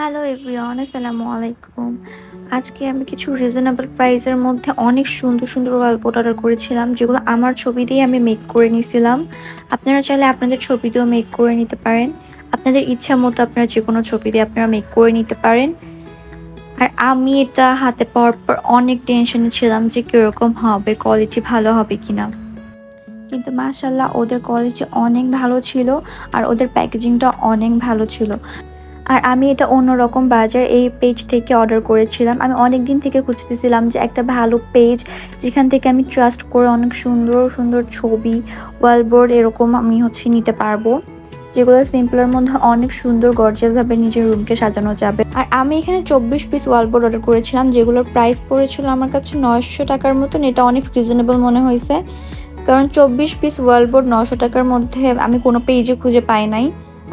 Hello everyone আসসালামু আলাইকুম। আজকে আমি কিছু রিজনেবল প্রাইসের মধ্যে অনেক সুন্দর সুন্দর ওয়ালপোট অর্ডার করেছিলাম, যেগুলো আমার ছবি দিয়ে আমি মেক করে নিয়েছিলাম। আপনারা চাইলে আপনাদের ছবি দিয়েও মেক করে নিতে পারেন। আপনাদের ইচ্ছা মতো আপনারা যে কোনো ছবি দিয়ে আপনারা মেক করে নিতে পারেন। আর আমি এটা হাতে পাওয়ার পর অনেক টেনশনে ছিলাম যে কীরকম হবে কোয়ালিটি ভালো হবে কিনা। কিন্তু মাশাল্লাহ ওদের কোয়ালিটি অনেক ভালো ছিল আর ওদের প্যাকেজিংটা অনেক ভালো ছিল। আর আমি এটা অন্যরকম বাজার এই পেজ থেকে অর্ডার করেছিলাম। আমি অনেক দিন থেকে খুঁজতেছিলাম যে একটা ভালো পেজ যেখান থেকে আমি ট্রাস্ট করে অনেক সুন্দর সুন্দর ছবি ওয়ালবোর্ড এরকম আমি হচ্ছে নিতে পারব, যেগুলো সিম্পলের মধ্যে অনেক সুন্দর গর্জিয়াসভাবে নিজের রুমকে সাজানো যাবে। আর আমি এখানে চব্বিশ পিস ওয়ালবোর্ড অর্ডার করেছিলাম, যেগুলোর প্রাইস পড়েছিল আমার কাছে নয়শো টাকার মতন। এটা অনেক রিজনেবল মনে হয়েছে। কারণ চব্বিশ পিস ওয়ালবোর্ড নশো টাকার মধ্যে আমি কোনো পেজে খুঁজে পাই নাই।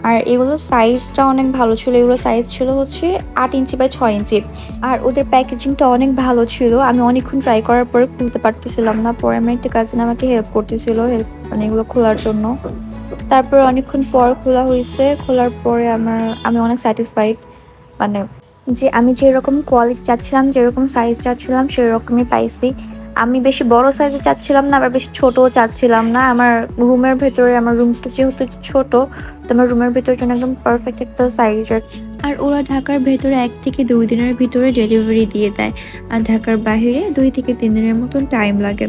আর এগুলোর সাইজটা অনেক ভালো ছিল। এগুলোর সাইজ ছিল হচ্ছে আট ইঞ্চি বাই ছয় ইঞ্চি। আর ওদের প্যাকেজিংটা অনেক ভালো ছিল। আমি অনেকক্ষণ ট্রাই করার পরে খুলতে পারতেছিলাম না। পরে আমার একটা কাজিন আমাকে হেল্প করতেছিল হেল্প মানে এগুলো খোলার জন্য। তারপর অনেকক্ষণ পর খোলা হয়েছে। খোলার পরে আমার, আমি অনেক স্যাটিসফাইড মানে যে আমি যেরকম কোয়ালিটি চাচ্ছিলাম, যেরকম সাইজ চাচ্ছিলাম, সেরকমই পাইছি। আমি বেশি বড় সাইজে চাচ্ছিলাম না, আবার বেশি ছোটও চাচ্ছিলাম না। আমার রুমের ভেতরে, আমার রুমটা যেহেতু ছোট, তো আমার রুমের ভেতরের জন্য একদম পারফেক্ট একটা সাইজের আর ওরা ঢাকার ভেতরে এক থেকে দুই দিনের ভিতরে ডেলিভারি দিয়ে দেয়। আর ঢাকার বাইরে দুই থেকে তিন দিনের মতন টাইম লাগে।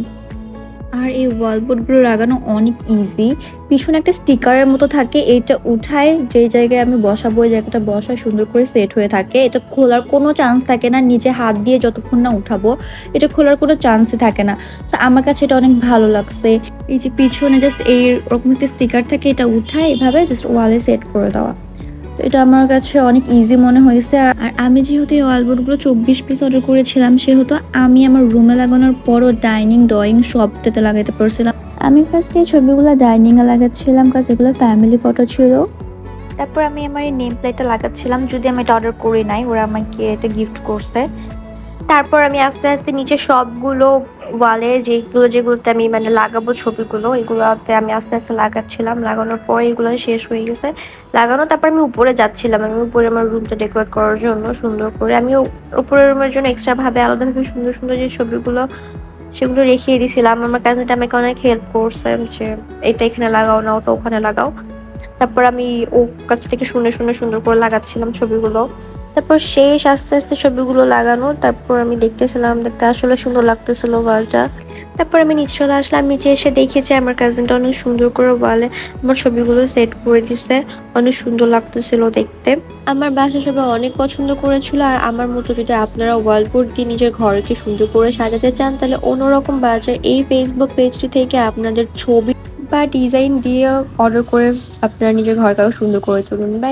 আর এই ওয়ালবোর্ডগুলো লাগানো অনেক ইজি পিছনে একটা স্টিকারের মতো থাকে এটা উঠায় যে জায়গায় আমি বসাবো, ওই জায়গাটা বসায় সুন্দর করে সেট হয়ে থাকে। এটা খোলার কোনো চান্স থাকে না নিচে হাত দিয়ে যতক্ষণ না উঠাবো, এটা খোলার কোনো চান্সই থাকে না। তো আমার কাছে এটা অনেক ভালো লাগছে। এই যে পিছনে জাস্ট এই রকম একটা স্টিকার থাকে, এটা উঠায়, এভাবে জাস্ট ওয়ালে সেট করে দেওয়া। তো এটা আমার কাছে অনেক ইজি মনে হয়েছে। আর আমি যেহেতু এই ওয়ালবোর্ডগুলো চব্বিশ পিস অর্ডার করেছিলাম, সেহেতু আমি আমার রুমে লাগানোর পরও ডাইনিং ড্রয়িং সবটাতে লাগাতে পারছিলাম। আমি ফার্স্টে এই ছবিগুলো ডাইনিংয়ে লাগাচ্ছিলাম কাজ এগুলো ফ্যামিলি ফটো ছিল। তারপর আমি আমার এই নেম প্লেটটা লাগাচ্ছিলাম, যদি আমি এটা অর্ডার করি নাই, ওরা আমাকে এটা গিফট করছে। তারপর আমি আস্তে আস্তে নিচে সবগুলো ওয়ালে যেগুলো, যেগুলোতে আমি মানে লাগাবো ছবিগুলো, এগুলোতে আমি আস্তে আস্তে লাগাচ্ছিলাম। লাগানোর পরে এগুলো শেষ হয়ে গেছে। লাগানো, তারপর আমি উপরে যাচ্ছিলাম। আমি উপরে আমার রুমটা ডেকোরেট করার জন্য সুন্দর করে আমি উপরের রুমের জন্য এক্সট্রা ভাবে আলাদাভাবে সুন্দর সুন্দর যে ছবিগুলো, সেগুলো রেখিয়ে দিয়েছিলাম আমার কাজিনটা আমাকে অনেক হেল্প করছে যে, এটা এখানে লাগাও না, ওটা ওখানে লাগাও। তারপর আমি ও কাছ থেকে শুনে শুনে সুন্দর করে লাগাচ্ছিলাম ছবিগুলো। তারপর শেষ আস্তে আস্তে ছবিগুলো লাগানো, তারপর আমি দেখতেছিলাম দেখতে আসলে সুন্দর লাগতেছিল ওয়ালটা তারপর আমি নিচে চলে আসলাম, নিচে এসে দেখেছি আমার কাজিনটা অনেক সুন্দর করে ওয়ালে আমার ছবিগুলো সেট করে দিচ্ছে অনেক সুন্দর লাগতেছিল দেখতে। আমার বাসা সবাই অনেক পছন্দ করেছিল, আর আমার মতো যদি আপনারা ওয়ালবোর্ড দিয়ে নিজের ঘরকে সুন্দর করে সাজাতে চান, তাহলে অন্যরকম বাজার এই ফেসবুক পেজটি থেকে আপনাদের ছবি বা ডিজাইন দিয়ে অর্ডার করে আপনারা নিজের ঘরকে সুন্দর করে তুলুন। বাই